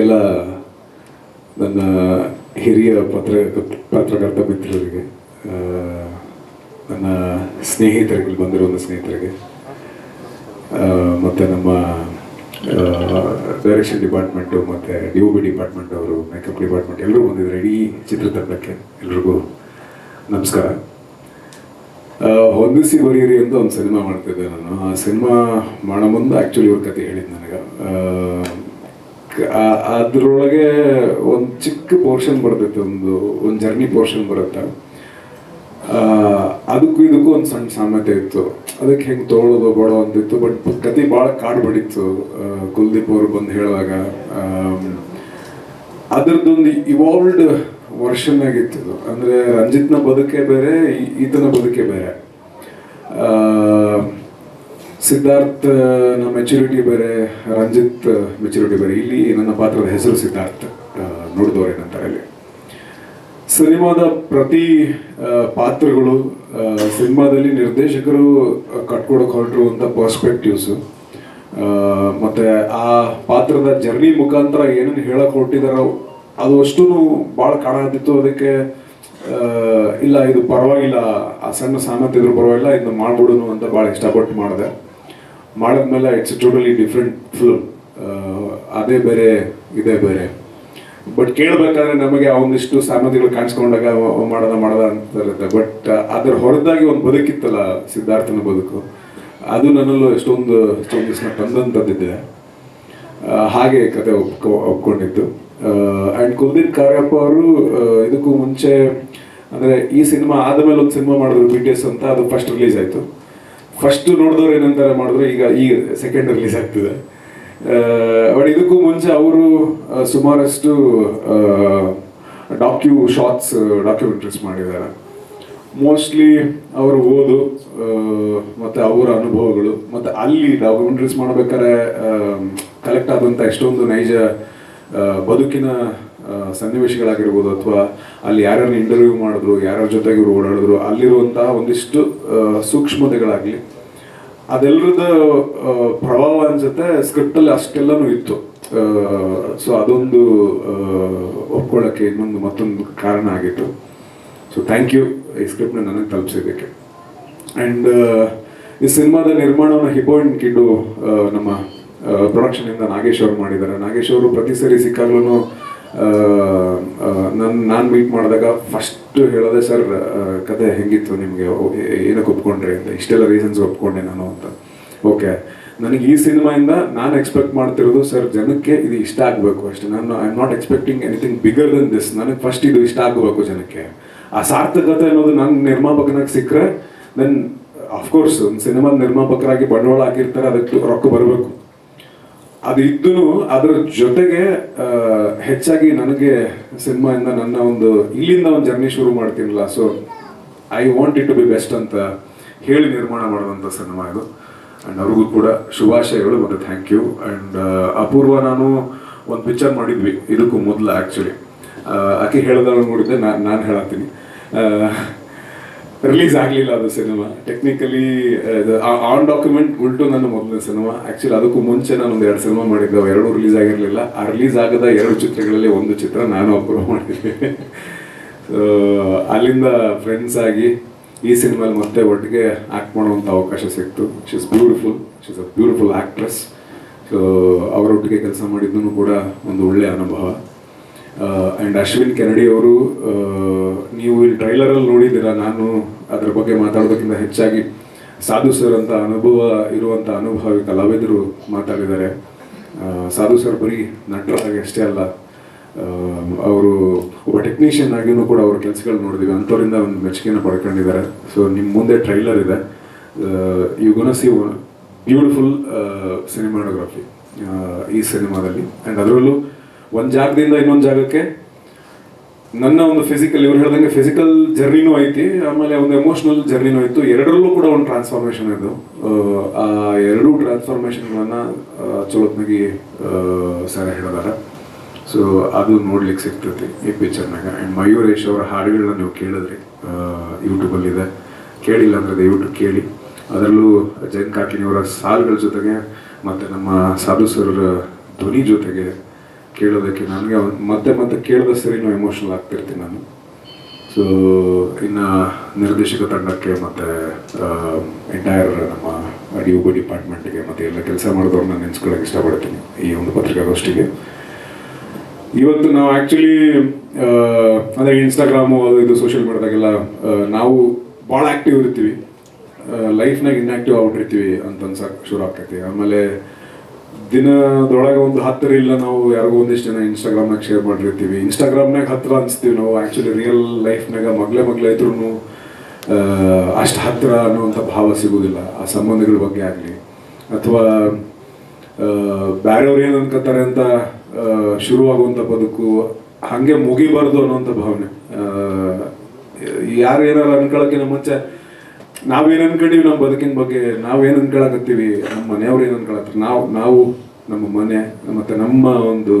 ಎಲ್ಲ ನನ್ನ ಹಿರಿಯ ಪತ್ರ ಪತ್ರಕರ್ತ ಮಿತ್ರರಿಗೆ ನನ್ನ ಸ್ನೇಹಿತರಿಗೆ ಬಂದಿರುವ ಸ್ನೇಹಿತರಿಗೆ ಮತ್ತು ನಮ್ಮ ಡೈರೆಕ್ಷನ್ ಡಿಪಾರ್ಟ್ಮೆಂಟು ಮತ್ತು ಡಿ ಬಿ ಡಿಪಾರ್ಟ್ಮೆಂಟ್ ಅವರು ಮೇಕಪ್ ಡಿಪಾರ್ಟ್ಮೆಂಟ್ ಎಲ್ಲರೂ ಬಂದಿದ್ದಾರೆ. ಇಡೀ ಚಿತ್ರತಂಡಕ್ಕೆ ಎಲ್ರಿಗೂ ನಮಸ್ಕಾರ. ಹೊಂದಿಸಿ ಬರೀರಿ ಅಂತ ಒಂದು ಸಿನಿಮಾ ಮಾಡ್ತಿದ್ದೆ ನಾನು. ಆ ಸಿನಿಮಾ ಮಾಡೋ ಮುಂದೆ ಆ್ಯಕ್ಚುಲಿ ಇವ್ರ ಕತೆ ಹೇಳಿದ್ದು ನನಗೆ. ಅದರೊಳಗೆ ಒಂದು ಚಿಕ್ಕ ಪೋರ್ಷನ್ ಬರ್ತೈತೆ ಒಂದು ಒಂದು ಜರ್ನಿ ಪೋರ್ಷನ್ ಬರುತ್ತೆ. ಅದಕ್ಕೂ ಇದಕ್ಕೂ ಒಂದು ಸಣ್ಣ ಸಾಮ್ಯತೆ ಇತ್ತು. ಅದಕ್ಕೆ ಹೆಂಗೆ ತೊಗೊಳೋದು ಬಾಳೋ ಅಂತಿತ್ತು ಬಟ್ ಕತೆ ಭಾಳ ಕಾಡು ಬಡಿತ್ತು. ಕುಲ್ದೀಪ್ ಅವರು ಬಂದು ಹೇಳುವಾಗ. ಅದರದ್ದೊಂದು ಇವಾಲ್ವ್ಡ್ ವರ್ಷನ್ ಆಗಿತ್ತು ಇದು. ಅಂದ್ರೆ ರಂಜಿತ್ನ ಬದುಕೆ ಬೇರೆ ಈತನ ಬದುಕೆ ಬೇರೆ. ಸಿದ್ಧಾರ್ಥ್ನ ಮೆಚುರಿಟಿ ಬೇರೆ, ರಂಜಿತ್ ಮೆಚುರಿಟಿ ಬೇರೆ. ಇಲ್ಲಿ ನನ್ನ ಪಾತ್ರದ ಹೆಸರು ಸಿದ್ಧಾರ್ಥ್ ನೋಡಿದವರು ಏನಂತಾರೆ ಇಲ್ಲಿ ಸಿನಿಮಾದ ಪ್ರತಿ ಪಾತ್ರಗಳು ಸಿನಿಮಾದಲ್ಲಿ ನಿರ್ದೇಶಕರು ಕಟ್ಕೊಡಕ್ಕೆ ಹೊರಟಿರುವಂಥ ಪರ್ಸ್ಪೆಕ್ಟಿವ್ಸು ಮತ್ತೆ ಆ ಪಾತ್ರದ ಜರ್ನಿ ಮುಖಾಂತರ ಏನೇನು ಹೇಳಕ್ ಹೊರಟಿದಾರೋ ಅದು ಅಷ್ಟೂ ಭಾಳ ಕಾಣತಿತ್ತು ಅದಕ್ಕೆ ಇಲ್ಲ, ಇದು ಪರವಾಗಿಲ್ಲ. ಆ ಸಣ್ಣ ಸಾಮರ್ಥ್ಯ ಇದ್ರೂ ಪರವಾಗಿಲ್ಲ. ಇದನ್ನ ಮಾಡ್ಬಿಡುನು ಅಂತ ಭಾಳ ಇಷ್ಟಪಟ್ಟು ಮಾಡಿದೆ. ಮಾಡಿದ್ಮೇಲೆ ಇಟ್ಸ್ ಟೋಟಲಿ ಡಿಫ್ರೆಂಟ್ ಫಿಲ್ಮ್ ಅದೇ ಬೇರೆ, ಇದೇ ಬೇರೆ. ಬಟ್ ಕೇಳಬೇಕಾದ್ರೆ ನಮಗೆ ಒಂದಿಷ್ಟು ಸಾಮರ್ಥ್ಯಗಳು ಕಾಣಿಸ್ಕೊಂಡಾಗ ಮಾಡೋದ ಮಾಡೋದ ಅಂತ ಇರುತ್ತೆ. ಬಟ್ ಅದರ ಹೊರದಾಗಿ ಒಂದು ಬದುಕಿತ್ತಲ್ಲ ಸಿದ್ಧಾರ್ಥನ ಬದುಕು. ಅದು ನನ್ನಲ್ಲೂ ಎಷ್ಟೊಂದು ಚೇಂಜಸ್ನ ತಂದಂಥದ್ದಿದೆ ಹಾಗೆ ಕತೆ ಒಪ್ಕೊ, ಒಪ್ಕೊಂಡಿದ್ದು. ಆ್ಯಂಡ್ ಕುಲ್ದೀಪ್ ಕಾರ್ಯಪ್ಪ ಅವರು ಇದಕ್ಕೂ ಮುಂಚೆ, ಅಂದರೆ ಈ ಸಿನಿಮಾ ಆದಮೇಲೆ ಒಂದು ಸಿನಿಮಾ ಮಾಡಿದ್ರು ಬಿ ಟಿ ಎಸ್ ಅಂತ, ಅದು ಫಸ್ಟ್ ರಿಲೀಸ್ ಆಯಿತು. ಫಸ್ಟ್ ನೋಡಿದವ್ರು ಏನಂತಾರೆ ಮಾಡಿದ್ರು, ಈಗ ಈ ಸೆಕೆಂಡ್ ರಿಲೀಸ್ ಆಗ್ತಿದೆ. ಬಟ್ ಇದಕ್ಕೂ ಮುಂಚೆ ಅವರು ಸುಮಾರಷ್ಟು ಡಾಕ್ಯು ಶಾರ್ಟ್ಸ್ ಡಾಕ್ಯುಮೆಂಟ್ರೀಸ್ ಮಾಡಿದ್ದಾರೆ. ಮೋಸ್ಟ್ಲಿ ಅವರು ಓದು ಮತ್ತೆ ಅವರ ಅನುಭವಗಳು, ಮತ್ತೆ ಅಲ್ಲಿ ಡಾಕ್ಯುಮೆಂಟ್ರೀಸ್ ಮಾಡ್ಬೇಕಾದ್ರೆ ಕಲೆಕ್ಟ್ ಆದಂಥ ಎಷ್ಟೊಂದು ನೈಜ ಬದುಕಿನ ಸನ್ನಿವೇಶಗಳಾಗಿರ್ಬೋದು ಅಥವಾ ಅಲ್ಲಿ ಯಾರ್ಯಾರು ಇಂಟರ್ವ್ಯೂ ಮಾಡಿದ್ರು, ಯಾರ್ಯಾರ ಜೊತೆಗೆ ಇವರು ಓಡಾಡಿದ್ರು, ಅಲ್ಲಿರುವಂತಹ ಒಂದಿಷ್ಟು ಸೂಕ್ಷ್ಮತೆಗಳಾಗಲಿ, ಅದೆಲ್ಲರದ ಪ್ರಭಾವ ಅನ್ಸುತ್ತೆ ಸ್ಕ್ರಿಪ್ಟಲ್ಲಿ ಅಷ್ಟೆಲ್ಲನೂ ಇತ್ತು. ಸೊ ಅದೊಂದು ಒಪ್ಕೊಳ್ಳೋಕ್ಕೆ ಇನ್ನೊಂದು ಮತ್ತೊಂದು ಕಾರಣ ಆಗಿತ್ತು. ಸೊ ಥ್ಯಾಂಕ್ ಯು ಈ ಸ್ಕ್ರಿಪ್ಟ್ನ ನನಗೆ ತಲುಪಿಸಿದ್ದಕ್ಕೆ. ಆ್ಯಂಡ್ ಈ ಸಿನಿಮಾದ ನಿರ್ಮಾಣವನ್ನು ಹಿಬೋ ಕಿಡ್ಡು ನಮ್ಮ ಪ್ರೊಡಕ್ಷನಿಂದ ನಾಗೇಶ್ ಅವರು ಮಾಡಿದ್ದಾರೆ. ನಾಗೇಶ್ ಅವರು ಪ್ರತಿ ಸರಿ ಸಿಕ್ಕಾಗ್ಲೂ ನನ್ನ ನಾನು ಮೀಟ್ ಮಾಡಿದಾಗ ಫಸ್ಟ್ ಹೇಳೋದೆ, ಸರ್ ಕತೆ ಹೆಂಗಿತ್ತು ನಿಮಗೆ? ಏನಕ್ಕೆ ಒಪ್ಕೊಂಡ್ರಿ ಅಂತ. ಇಷ್ಟೆಲ್ಲ ರೀಸನ್ಸ್ ಒಪ್ಕೊಂಡೆ ನಾನು ಅಂತ. ಓಕೆ ನನಗೆ ಈ ಸಿನಿಮಾಯಿಂದ ನಾನು ಎಕ್ಸ್ಪೆಕ್ಟ್ ಮಾಡ್ತಿರೋದು, ಸರ್, ಜನಕ್ಕೆ ಇದು ಇಷ್ಟ ಆಗಬೇಕು ಅಷ್ಟೇ. ನಾನು I am not expecting anything bigger than this ನನಗೆ ಫಸ್ಟ್ ಇದು ಇಷ್ಟ ಆಗಬೇಕು ಜನಕ್ಕೆ. ಆ ಸಾರ್ಥಕತೆ ಅನ್ನೋದು ನಾನು ನಿರ್ಮಾಪಕನಾಗಿ ಸಿಕ್ಕರೆ ದೆನ್ ಅಫ್ಕೋರ್ಸ್ ಒಂದು ಸಿನಿಮಾದ ನಿರ್ಮಾಪಕರಾಗಿ ಬಂಡವಾಳ ಹಾಕಿರ್ತಾರೆ, ಅದಕ್ಕೆ ರೊಕ್ಕ ಬರಬೇಕು. ಅದು ಇದ್ದು ಅದರ ಜೊತೆಗೆ ಹೆಚ್ಚಾಗಿ ನನಗೆ ಸಿನಿಮಾಯಿಂದ ನನ್ನ ಒಂದು ಇಲ್ಲಿಂದ ಒಂದು ಜರ್ನಿ ಶುರು ಮಾಡ್ತೀನಲ್ಲ, so I want it to be best ಅಂತ ಹೇಳಿ ನಿರ್ಮಾಣ ಮಾಡಿದಂಥ ಸಿನಿಮಾ ಇದು. ಆ್ಯಂಡ್ ಅವ್ರಿಗೂ ಕೂಡ ಶುಭಾಶಯಗಳು ಮತ್ತು ಥ್ಯಾಂಕ್ ಯು ಆ್ಯಂಡ್ ಅಪೂರ್ವ ನಾನು ಒಂದು ಪಿಕ್ಚರ್ ಮಾಡಿದ್ವಿ, ಇದಕ್ಕೂ ಮೊದಲು ಆ್ಯಕ್ಚುಲಿ ಆಕೆ ಹೇಳಿದವಳು ನೋಡಿದ್ದೆ ನಾನು ನಾನು ಹೇಳತ್ತೀನಿ. ರಿಲೀಸ್ ಆಗಲಿಲ್ಲ ಅದು ಸಿನಿಮಾ ಟೆಕ್ನಿಕಲಿ ಆನ್ ಡಾಕ್ಯುಮೆಂಟ್ ಉಲ್ಟು ನನ್ನ ಮೊದಲನೇ ಸಿನಿಮಾ ಆ್ಯಕ್ಚುಲಿ ಅದಕ್ಕೂ ಮುಂಚೆ ನಾನು ಒಂದು ಎರಡು ಸಿನಿಮಾ ಮಾಡಿದ್ದೆ. ಎರಡೂ ರಿಲೀಸ್ ಆಗಿರಲಿಲ್ಲ. ಆ ರಿಲೀಸ್ ಆಗದ ಎರಡು ಚಿತ್ರಗಳಲ್ಲಿ ಒಂದು ಚಿತ್ರ ನಾನು ಅಪ್ರೂವ್ ಮಾಡಿದ್ದೆ. ಸೊ ಅಲ್ಲಿಂದ ಫ್ರೆಂಡ್ಸ್ ಆಗಿ ಈ ಸಿನಿಮಾಲಿ ಮತ್ತೆ ಒಟ್ಟಿಗೆ ಆ್ಯಕ್ಟ್ ಮಾಡುವಂಥ ಅವಕಾಶ ಸಿಕ್ತು. She's beautiful she's a beautiful actress so ಅವರೊಟ್ಟಿಗೆ ಕೆಲಸ ಮಾಡಿದ್ದು ಕೂಡ ಒಂದು ಒಳ್ಳೆಯ ಅನುಭವ. ಆ್ಯಂಡ್ ಅಶ್ವಿನ್ ಕೆನಡಿ ಅವರು ನೀವು ಟ್ರೈಲರಲ್ಲಿ ನೋಡಿದ್ದೀರಾ ನಾನು? ಅದ್ರ ಬಗ್ಗೆ ಮಾತಾಡೋದಕ್ಕಿಂತ ಹೆಚ್ಚಾಗಿ ಸಾಧು ಸರ್ ಅಂತ ಅನುಭವ ಇರುವಂಥ ಅನುಭವಿ ಕಲಾವಿದರು ಮಾತಾಡಿದ್ದಾರೆ. ಸಾಧು ಸರ್ ಬರೀ ನಟರಾಗಿ ಅಷ್ಟೇ ಅಲ್ಲ ಅವರು ಒಬ್ಬ ಟೆಕ್ನಿಷಿಯನ್ ಆಗಿನೂ ಕೂಡ ಅವ್ರ ಕೆಲಸಗಳು ನೋಡಿದೀವಿ. ಅಂಥವರಿಂದ ಒಂದು ಮೆಚ್ಚುಗೆಯನ್ನು ಪಡ್ಕೊಂಡಿದ್ದಾರೆ. ಸೊ ನಿಮ್ಮ ಮುಂದೆ ಟ್ರೈಲರ್ ಇದೆ. ಯು ಗುಣ ಸಿ ಬ್ಯೂಟಿಫುಲ್ ಸಿನಿಮಾಟೋಗ್ರಫಿ ಈ ಸಿನಿಮಾದಲ್ಲಿ. ಆ್ಯಂಡ್ ಅದರಲ್ಲೂ ಒಂದು ಜಾಗದಿಂದ ಇನ್ನೊಂದು ಜಾಗಕ್ಕೆ ನನ್ನ ಒಂದು ಫಿಸಿಕಲ್ ಇವ್ರು ಹೇಳ್ದಂಗೆ ಫಿಸಿಕಲ್ ಜರ್ನಿನೂ ಐತಿ, ಆಮೇಲೆ ಒಂದು ಎಮೋಷನಲ್ ಜರ್ನಿನೂ ಇತ್ತು ಎರಡರಲ್ಲೂ ಕೂಡ ಒಂದು ಟ್ರಾನ್ಸ್ಫಾರ್ಮೇಷನ್ ಇದು ಆ ಎರಡೂ ಟ್ರಾನ್ಸ್ಫಾರ್ಮೇಷನ್ಗಳನ್ನ ಚಲೋತ್ನಾಗಿ ಸರ ಹೇಳಿದಾರೆ ಸೊ ಅದು ನೋಡ್ಲಿಕ್ಕೆ ಸಿಗ್ತೈತಿ ಈ ಪಿಕ್ಚರ್ನಾಗ ಆ್ಯಂಡ್ ಮಯೂರೇಶ್ ಅವರ ಹಾಡುಗಳನ್ನ ನೀವು ಕೇಳಿದ್ರಿ. ಯೂಟ್ಯೂಬಲ್ಲಿದೆ ಕೇಳಿಲ್ಲ ಅಂದರೆ ದಯವಿಟ್ಟು ಕೇಳಿ. ಅದರಲ್ಲೂ ಜೈನ್ ಅವರ ಸಾಲುಗಳ ಜೊತೆಗೆ, ಮತ್ತು ನಮ್ಮ ಸಾಧು ಸರ್ ಧ್ವನಿ ಜೊತೆಗೆ ಕೇಳೋದಕ್ಕೆ ನನಗೆ ಮತ್ತೆ ಮತ್ತೆ ಕೇಳಿದ ಸರಿನೂ ಎಮೋಷನಲ್ ಆಗ್ತಿರ್ತೀನಿ ನಾನು. ಸೊ ಇನ್ನು ನಿರ್ದೇಶಕ ತಂಡಕ್ಕೆ ಮತ್ತು ಎಂಟೈರ್ ನಮ್ಮ ಡಿ ಯು ಬಿ ಡಿಪಾರ್ಟ್ಮೆಂಟ್ಗೆ ಮತ್ತು ಎಲ್ಲ ಕೆಲಸ ಮಾಡಿದವ್ರನ್ನ ನೆನೆಸ್ಕೊಳ್ಳೋಕೆ ಇಷ್ಟಪಡ್ತೀನಿ ಈ ಒಂದು ಪತ್ರಿಕಾಗೋಷ್ಠಿಗೆ. ಇವತ್ತು ನಾವು ಆ್ಯಕ್ಚುಲಿ ಅಂದರೆ ಇನ್ಸ್ಟಾಗ್ರಾಮು ಅದು ಇದು ಸೋಷಿಯಲ್ ಮೀಡಿಯಾದಾಗೆಲ್ಲ ನಾವು ಭಾಳ ಆ್ಯಕ್ಟಿವ್ ಇರ್ತೀವಿ. ಲೈಫ್ನಾಗ ಇನ್ಆಕ್ಟಿವ್ ಆಗ್ಬಿಟ್ಟಿರ್ತೀವಿ ಅಂತ ಅನ್ಸಕ್ಕೆ ಶುರು ಆಗ್ತೈತಿ. ಆಮೇಲೆ ದಿನದೊಳಗೆ ಒಂದು ಹತ್ತಿರ ಇಲ್ಲ ನಾವು ಯಾರಿಗೋ ಒಂದಿಷ್ಟು ಜನ ಇನ್ಸ್ಟಾಗ್ರಾಮ್ನಾಗ ಶೇರ್ ಮಾಡಿರ್ತೀವಿ. ಇನ್ಸ್ಟಾಗ್ರಾಮ್ನಾಗ ಹತ್ತಿರ ಅನಿಸ್ತೀವಿ ನಾವು. ಆ್ಯಕ್ಚುಲಿ ರಿಯಲ್ ಲೈಫ್ನಾಗ ಮಗ್ಲೇ ಮಗ್ಲೆ ಇದ್ರೂ ಅಷ್ಟು ಹತ್ತಿರ ಅನ್ನುವಂಥ ಭಾವ ಸಿಗೋದಿಲ್ಲ. ಆ ಸಂಬಂಧಗಳ ಬಗ್ಗೆ ಆಗಲಿ. ಅಥವಾ ಬೇರೆಯವ್ರು ಏನು ಅನ್ಕೋತಾರೆ ಅಂತ ಶುರುವಾಗುವಂಥ ಬದುಕು, ಹಾಗೆ ಮುಗಿಬಾರ್ದು ಅನ್ನೋಂಥ ಭಾವನೆ. ಯಾರು ಏನಾರು ಅನ್ಕೊಳ್ಳೋಕ್ಕಿಂತ ಮುಂಚೆ ನಾವೇನು ಅನ್ಕೊಂಡಿವಿ ನಮ್ಮ ಬದುಕಿನ ಬಗ್ಗೆ? ನಾವೇನು ಅನ್ಕೊಳಕತ್ತೀವಿ? ನಮ್ಮ ಮನೆಯವ್ರು ಏನು ಅನ್ಕೊಳತ್ತಾರೆ ನಾವು ನಾವು ನಮ್ಮ ಮನೆ, ಮತ್ತು ನಮ್ಮ ಒಂದು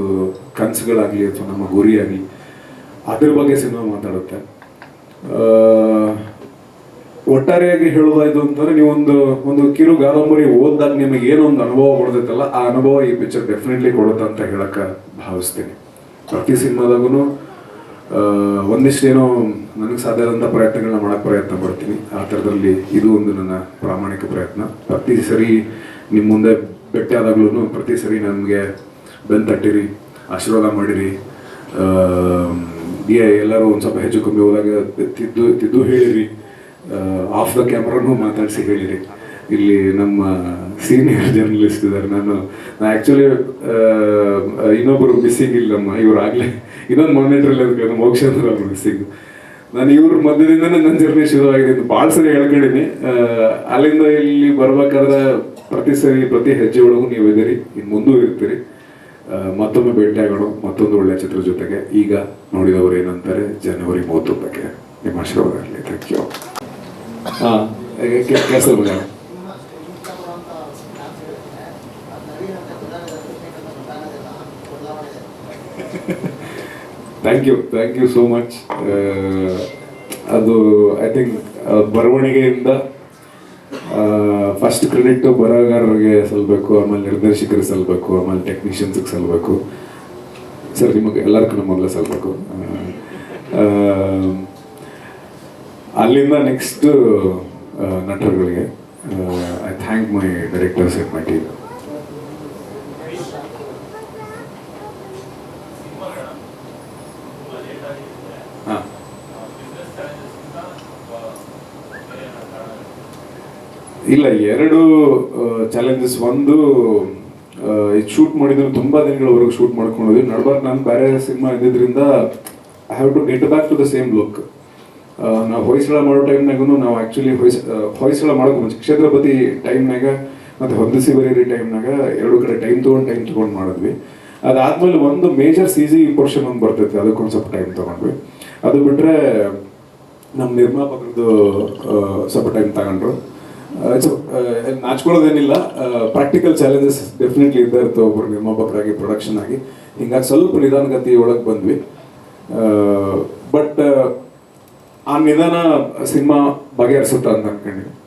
ಕನಸುಗಳಾಗಲಿ ಅಥವಾ ನಮ್ಮ ಗುರಿ ಅದ್ರ ಬಗ್ಗೆ ಸಿನಿಮಾ ಮಾತಾಡುತ್ತೆ. ಒಟ್ಟಾರೆಯಾಗಿ ಹೇಳೋದಾಯ್ತು ಅಂತಂದ್ರೆ ನೀವೊಂದು ಒಂದು ಕಿರು ಗಾದಂಬರಿ ಓದಿದಾಗ ನಿಮಗೆ ಏನೋ ಒಂದು ಅನುಭವ ಕೊಡ್ತೈತಲ್ಲ ಆ ಅನುಭವ ಈ ಪಿಕ್ಚರ್ ಡೆಫಿನೆಟ್ಲಿ ಕೊಡುತ್ತೆ ಅಂತ ಹೇಳಕ್ಕೆ ಭಾವಿಸ್ತೀನಿ. ಪ್ರತಿ ಸಿನಿಮಾದಾಗೂ ಒಂದಿಷ್ಟೇನೋ ನನಗೆ ಸಾಧ್ಯ ಆದಂಥ ಪ್ರಯತ್ನಗಳನ್ನ ಮಾಡೋಕ್ಕೆ ಪ್ರಯತ್ನ ಪಡ್ತೀನಿ. ಆ ಥರದಲ್ಲಿ ಇದು ಒಂದು ನನ್ನ ಪ್ರಾಮಾಣಿಕ ಪ್ರಯತ್ನ. ಪ್ರತಿ ಸರಿ ನಿಮ್ಮ ಮುಂದೆ ಭೇಟಿ ಆದಾಗ್ಲೂ ಪ್ರತಿ ಸರಿ ನನಗೆ ಬೆನ್ ತಟ್ಟಿರಿ, ಆಶೀರ್ವಾದ ಮಾಡಿರಿ. ಎಲ್ಲರೂ ಒಂದು ಸ್ವಲ್ಪ ಹೆಚ್ಚು ಕಮ್ಮಿ ಹೋದಾಗ ತಿದ್ದು ತಿದ್ದು ಹೇಳಿರಿ. ಆಫ್ ದ ಕ್ಯಾಮ್ರಾನು ಮಾತಾಡಿಸಿ ಹೇಳಿರಿ. ಇಲ್ಲಿ ನಮ್ಮ ಸೀನಿಯರ್ ಜರ್ನಲಿಸ್ಟ್ ಇದ್ದಾರೆ. ನಾನು ಆ್ಯಕ್ಚುಲಿ ಇನ್ನೊಬ್ಬರು ಮಿಸ್ಸಿಂಗ್ ಇಲ್ಲ ನಮ್ಮ ಇವ್ರು ಆಗಲೇ ಇನ್ನೊಂದು ಮಾನಿಟ್ರಲ್ಲಿ ಮೋಕ್ಷ ಅಂದ್ರೆ ಅವ್ರಿಗೆ ಸಿಗು. ನಾನು ಇವ್ರ ಮಧ್ಯದಿಂದನೇ ನನ್ನ ಜರ್ನಿ ಶುರುವಾಗಿದೆ ಅಂತ ಭಾಳ ಸರಿ ಹೇಳ್ಕೊಂಡಿನಿ ಅಲ್ಲಿಂದ ಇಲ್ಲಿ ಬರ್ಬೇಕಾದ ಪ್ರತಿ ಸರಿ ಪ್ರತಿ ಹೆಜ್ಜೆ ಒಳಗೂ ನೀವು ಇದ್ದೀರಿ ಇನ್ನು ಮುಂದೂ ಇರ್ತೀರಿ. ಮತ್ತೊಮ್ಮೆ ಭೇಟಿಯಾಗೋಣ ಮತ್ತೊಂದು ಒಳ್ಳೆಯ ಚಿತ್ರ ಜೊತೆಗೆ. ಈಗ ನೋಡಿದವರು ಏನಂತಾರೆ ಜನವರಿ ಮೂವತ್ತೊಂದಕ್ಕೆ ನಿಮ್ಮ ಆಶೀರ್ವಾದ ಆಗಲಿ ಥ್ಯಾಂಕ್ ಯು ಹಾಂ. ಕೆಲಸ thank you thank you so much ಅದು ಐ ಥಿಂಕ್ ಬರವಣಿಗೆಯಿಂದ ಫಸ್ಟ್ ಕ್ರೆಡಿಟ್ ಬರಹಗಾರರಿಗೆ ಸಲ್ಲಬೇಕು ಆಮೇಲೆ ನಿರ್ದೇಶಕರಿಗೆ ಸಲ್ಲಬೇಕು ಆಮೇಲೆ ಟೆಕ್ನಿಷಿಯನ್ಸ್ಗೆ ಸಲ್ಲಬೇಕು ಸರ್ ನಿಮಗೆ ಎಲ್ಲರಿಗೂ ಮೊದಲೇ ಸಲ್ಲಬೇಕು ಅಲ್ಲಿಂದ next ನಟರುಗಳಿಗೆ I thank my directors and my team ಹಾಂ ಇಲ್ಲ, ಎರಡು ಚಾಲೆಂಜಸ್ ಒಂದು ಇದು ಶೂಟ್ ಮಾಡಿದ್ರು ತುಂಬಾ ದಿನಗಳವರೆಗೂ ಶೂಟ್ ಮಾಡ್ಕೊಂಡಿದ್ವಿ. ನಡ್ಬಾರ್ದು, ನಾನು ಬೇರೆ cinema ಇದ್ದಿದ್ರಿಂದ I have to get back to the same look ನಾವು ಹೊಯ್ಸಳ ಮಾಡೋ ಟೈಮ್ನಾಗೂ ನಾವು ಆ್ಯಕ್ಚುಲಿ ಹೊಯ್ಸ ಹೊಯ್ಸಳ ಮಾಡೋಕೆ ಮುಂಚೆ. ಕ್ಷೇತ್ರಪತಿ ಟೈಮ್ನಾಗ ಮತ್ತು ಹೊಂದಿಸಿ ಬರೀರಿ ಟೈಮ್ನಾಗ ಎರಡು ಕಡೆ ಟೈಮ್ ತೊಗೊಂಡು ಟೈಮ್ ತೊಗೊಂಡು ಮಾಡಿದ್ವಿ. ಅದಾದಮೇಲೆ ಒಂದು ಮೇಜರ್ ಸಿ ಜಿ ಪೋರ್ಷನ್ ಒಂದು ಬರ್ತೈತೆ, ಅದಕ್ಕೊಂದು ಸ್ವಲ್ಪ ಟೈಮ್ ತೊಗೊಂಡ್ವಿ. ಅದು ಬಿಟ್ಟರೆ ನಮ್ಮ ನಿರ್ಮಾಪಕರದ್ದು ಸ್ವಲ್ಪ ಟೈಮ್ ತಗೊಂಡ್ರು. ಇಟ್ಸ್ ನಾಚ್ಕೊಳ್ಳೋದೇನಿಲ್ಲ ಪ್ರಾಕ್ಟಿಕಲ್ ಚಾಲೆಂಜಸ್ ಡೆಫಿನೆಟ್ಲಿ ಇದ್ದೇ ಇರ್ತವೆ ಒಬ್ಬರು ನಿರ್ಮಾಪಕರಾಗಿ ಪ್ರೊಡಕ್ಷನ್ ಆಗಿ. ಹಿಂಗಾಗಿ ಸ್ವಲ್ಪ ನಿಧಾನಗತಿ ಒಳಗೆ ಬಂದ್ವಿ. ಬಟ್ ಆ ನಿಧಾನ ಸಿನಿಮಾ ಬಗೆಹರಿಸುತ್ತ ಅಂತ ಅನ್ಕೊಂಡಿನಿ